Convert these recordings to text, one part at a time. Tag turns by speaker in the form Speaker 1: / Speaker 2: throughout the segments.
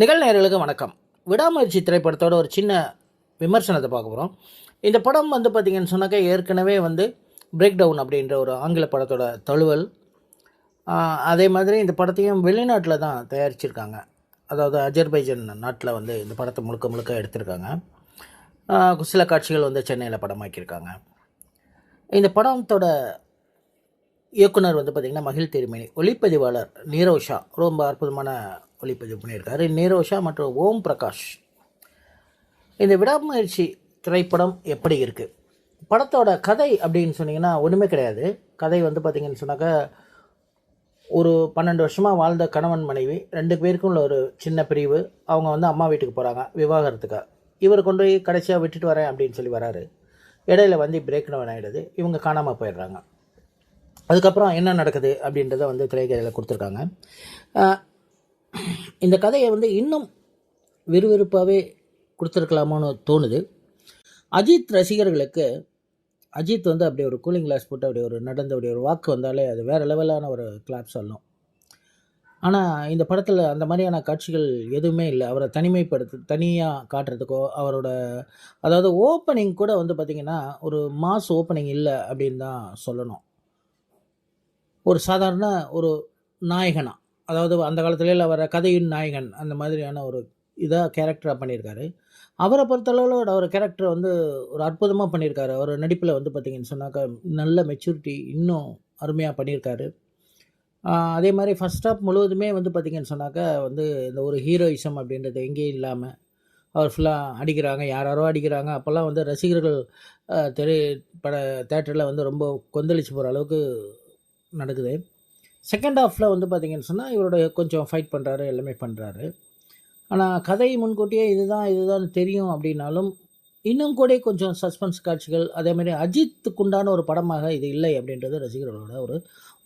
Speaker 1: நிகழ்நேர்களுக்கு வணக்கம். விடாமுயற்சி திரைப்படத்தோட ஒரு சின்ன விமர்சனத்தை பார்க்க போகிறோம் இந்த படம் வந்து பார்த்திங்கன்னு சொன்னாக்கா ஏற்கனவே வந்து பிரேக் டவுன் அப்படின்ற ஒரு ஆங்கில படத்தோட தழுவல் அதே மாதிரி இந்த படத்தையும் வெளிநாட்டில் தான் தயாரிச்சிருக்காங்க. அதாவது அஜர்பைஜன் நாட்டில் வந்து இந்த படத்தை முழுக்க முழுக்க எடுத்திருக்காங்க. சில காட்சிகள் வந்து சென்னையில் படமாக்கியிருக்காங்க. இந்த படத்தோட இயக்குனர் வந்து பார்த்திங்கன்னா மகிழ் திருமணி ஒளிப்பதிவாளர் நீரவ் ஷா. ரொம்ப அற்புதமான ஒளிப்பதிவு பண்ணியிருக்காரு. நீரோஷா மற்றும் ஓம் பிரகாஷ். இந்த விடாமுயற்சி திரைப்படம் எப்படி இருக்குது படத்தோட கதை அப்படின்னு சொன்னீங்கன்னா ஒன்றுமே கிடையாது. கதை வந்து பார்த்திங்கன்னு சொன்னாக்கா ஒரு பன்னெண்டு வருஷமாக வாழ்ந்த கணவன் மனைவி ரெண்டு பேருக்கும் உள்ள ஒரு சின்ன பிரிவு. அவங்க வந்து அம்மா வீட்டுக்கு போகிறாங்க விவாகரத்துக்காக இவர் கொண்டு போய் கடைசியாக விட்டுட்டு வரேன் அப்படின்னு சொல்லி வராரு. இடையில வந்து பிரேக்டவுன் ஆகிடுது இவங்க காணாமல் போயிடுறாங்க. அதுக்கப்புறம் என்ன நடக்குது அப்படின்றத வந்து திரைக்கதையில் கொடுத்துருக்காங்க. இந்த கதையை வந்து இன்னும் விறுவிறுப்பாகவே கொடுத்துருக்கலாமான்னு தோணுது. அஜித் ரசிகர்களுக்கு அஜித் வந்து அப்படியே ஒரு கூலிங் கிளாஸ் போட்டு அப்படியே ஒரு நடந்து அப்படியே ஒரு வாக்கு வந்தாலே அது வேறு லெவலான ஒரு கிளாப் சொல்லும் ஆனால் இந்த படத்தில் அந்த மாதிரியான காட்சிகள் எதுவுமே இல்லை. அவரை தனிமைப்படுத்து தனியாக காட்டுறதுக்கோ அவரோட அதாவது ஓப்பனிங் கூட வந்து பார்த்திங்கன்னா ஒரு மாஸ் ஓப்பனிங் இல்லை அப்படின்னு தான் சொல்லணும். ஒரு சாதாரண ஒரு நாயகனாக அதாவது அந்த காலத்துலேயே வர கதையின் நாயகன் அந்த மாதிரியான ஒரு இதாக கேரக்டராக பண்ணியிருக்காரு. அவரை பொறுத்தளவில் அவர் கேரக்டர் வந்து ஒரு அற்புதமாக பண்ணியிருக்காரு. அவர் நடிப்பில் வந்து பார்த்திங்கன்னு சொன்னாக்கா நல்ல மெச்சூரிட்டி இன்னும் அருமையாக பண்ணியிருக்காரு. அதே மாதிரி ஃபஸ்ட் ஆஃப் முழுவதுமே வந்து பார்த்திங்கன்னு சொன்னாக்கா வந்து இந்த ஒரு ஹீரோயிசம் அப்படின்றது எங்கேயும் இல்லாமல் அவர் ஃபுல்லாக அடிக்கிறாங்க யாராரோ அடிக்கிறாங்க. அப்போல்லாம் வந்து ரசிகர்கள் ஆஹ் திரை பட தேட்டரில் வந்து ரொம்ப கொந்தளிச்சு போகிற அளவுக்கு நடக்குது. செகண்ட் ஹாஃபில் வந்து பார்த்திங்கன்னு சொன்னால் இவரோட கொஞ்சம் ஃபைட் பண்ணுறாரு எல்லாமே பண்ணுறாரு ஆனால் கதை முன்கூட்டியே இதுதான் இதுதான் தெரியும் அப்படின்னாலும் இன்னும் கூட கொஞ்சம் சஸ்பென்ஸ் காட்சிகள் அதே மாதிரி அஜித்துக்குண்டான ஒரு படமாக இது இல்லை அப்படின்றது ரசிகர்களோட ஒரு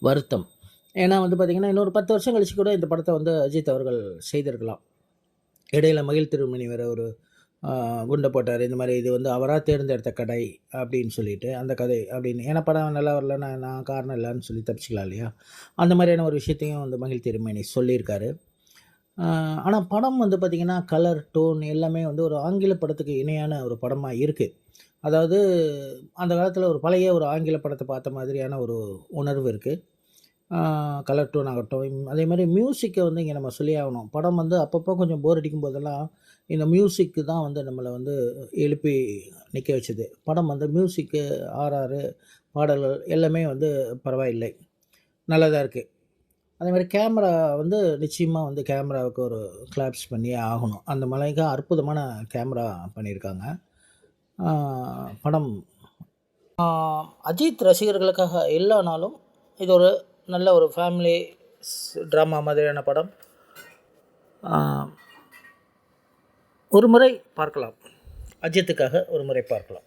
Speaker 1: வருத்தம். ஏன்னா வந்து பார்த்திங்கன்னா இன்னொரு பத்து வருஷம் கழிச்சு கூட இந்த படத்தை வந்து அஜித் அவர்கள் செய்திருக்கலாம். இடையில் மகிழ் திருமணி வேறு ஒரு குண்டை போட்டார். இந்த மாதிரி இது வந்து அவராக தேர்ந்தெடுத்த கடை அப்படின்னு சொல்லிட்டு அந்த கதை அப்படின்னு. ஏன்னா படம் நல்லா வரலன்னா நான் நான் காரணம் இல்லைன்னு சொல்லி தப்பிச்சிக்கலாம் இல்லையா? அந்த மாதிரியான ஒரு விஷயத்தையும் வந்து மகிழ் திருமணி சொல்லியிருக்காரு. ஆனால் படம் வந்து பார்த்திங்கன்னா கலர் டோன் எல்லாமே வந்து ஒரு ஆங்கில படத்துக்கு இணையான ஒரு படமாக இருக்குது அதாவது அந்த காலத்தில் ஒரு பழைய ஒரு ஆங்கில படத்தை பார்த்த மாதிரியான ஒரு உணர்வு இருக்குது கலர் டோன் ஆகட்டும். அதே மாதிரி மியூசிக்கை வந்து இங்கே நம்ம சொல்லி ஆகணும். படம் வந்து அப்பப்போ கொஞ்சம் போர் அடிக்கும் போதெல்லாம் இந்த மியூசிக்கு தான் வந்து நம்மளை வந்து எழுப்பி நிற்க வச்சது. படம் வந்து மியூசிக்கு ஆர்ஆர் பாடல்கள் எல்லாமே வந்து பரவாயில்லை. நல்லதாக இருக்குது அதே மாதிரி கேமரா வந்து நிச்சயமாக வந்து கேமராவுக்கு ஒரு கிளாப்ஸ் பண்ணியே ஆகணும். அந்த மலைக்கு அற்புதமான கேமரா பண்ணியிருக்காங்க. படம். அஜித் ரசிகர்களுக்காக இல்லைனாலும் இது ஒரு நல்ல ஒரு ஃபேமிலி ட்ராமா மாதிரியான படம். ஒரு முறை பார்க்கலாம். அஜித்துக்காக ஒரு முறை பார்க்கலாம்.